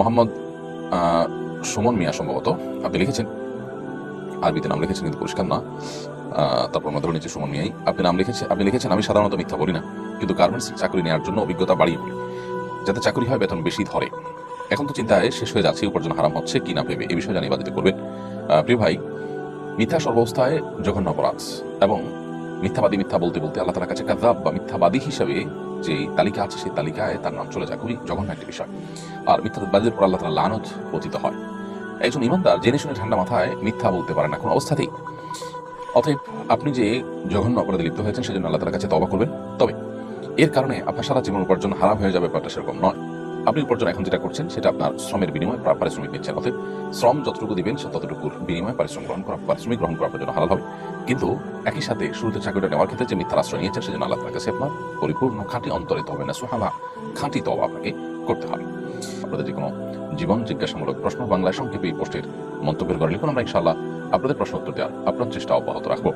মোহাম্মদ সুমন মিয়া সম্ভবত, আপনি লিখেছেন। আরবিতে নাম লিখেছেন কিন্তু পরিষ্কার না। তারপর আমরা ধরে নিচ্ছি সুমন মিয়াই। আপনি নাম লিখেছেন আপনি লিখেছেন, আমি সাধারণত মিথ্যা বলি না, কিন্তু গার্মেন্টস চাকরি নেওয়ার জন্য অভিজ্ঞতা বাড়িয়ে বলি, যাতে চাকরি হয় বেতন বেশি ধরে। এখন তো চিন্তায় শেষ হয়ে যাচ্ছে, উপার্জন হারাম হচ্ছে, কি না ভেবে এই বিষয়ে জানিয়ে বাধিত করবেন প্রিয় ভাই, মিথ্যা সর্বাবস্থায় জঘন্য অপরাধ, এবং মিথ্যাবাদী মিথ্যা বলতে বলতে আল্লাহ তালার কাছে কাজাব বা মিথ্যাবাদী হিসেবে যে তালিকা আছে, সেই তালিকায় তার নাম চলে যায় খুবই জঘন্য একটি বিষয়। আর মিথ্যাবাদীদের পর আল্লাহ তালা লানত পতিত হয়। একজন ইমানদার জেনে শুনে ঠান্ডা মাথায় মিথ্যা বলতে পারে না, কোনো অবস্থাতেই। অতএব আপনি যে জঘন্য অপরাধে লিপ্ত হয়েছেন, সেজন্য আল্লাহ তালার কাছে তবা করবেন। তবে এর কারণে আপনার সারা জীবন উপার্জন হারাম হয়ে যাবে, ব্যাপারটা সেরকম নয়। আপনি উপার্জন এখন যেটা করছেন, সেটা আপনার শ্রমের বিনিময়ে পারিশ্রমিক নিচ্ছেন। অতএব শ্রম যতটুকু দিবেন, সে ততটুকুর বিনিময়ে পারিশ্রম গ্রহণ করা, পারিশ্রমিক গ্রহণ করা আপনার জন্য হালাল হবে। কিন্তু একই সাথে শুরুতে চাকরিটা নেওয়ার ক্ষেত্রে যে মিথ্যার আশ্রয় নিয়েছেন, সেজন্য আল্লাহ তালার কাছে আপনার পরিপূর্ণ খাঁটি অন্তরে তবে না সুহামা খাঁটি তো আপনাকে করতে হবে। আপনাদের যে কোনো জীবন জিজ্ঞাসামূলক প্রশ্ন বাংলায় সংক্ষেপে এই পোস্টের মন্তব্যের ঘরে লিখুন, আমরা ইনশাআল্লাহ আপনাদের প্রশ্ন উত্তর দেওয়ার আপনার চেষ্টা অব্যাহত রাখব।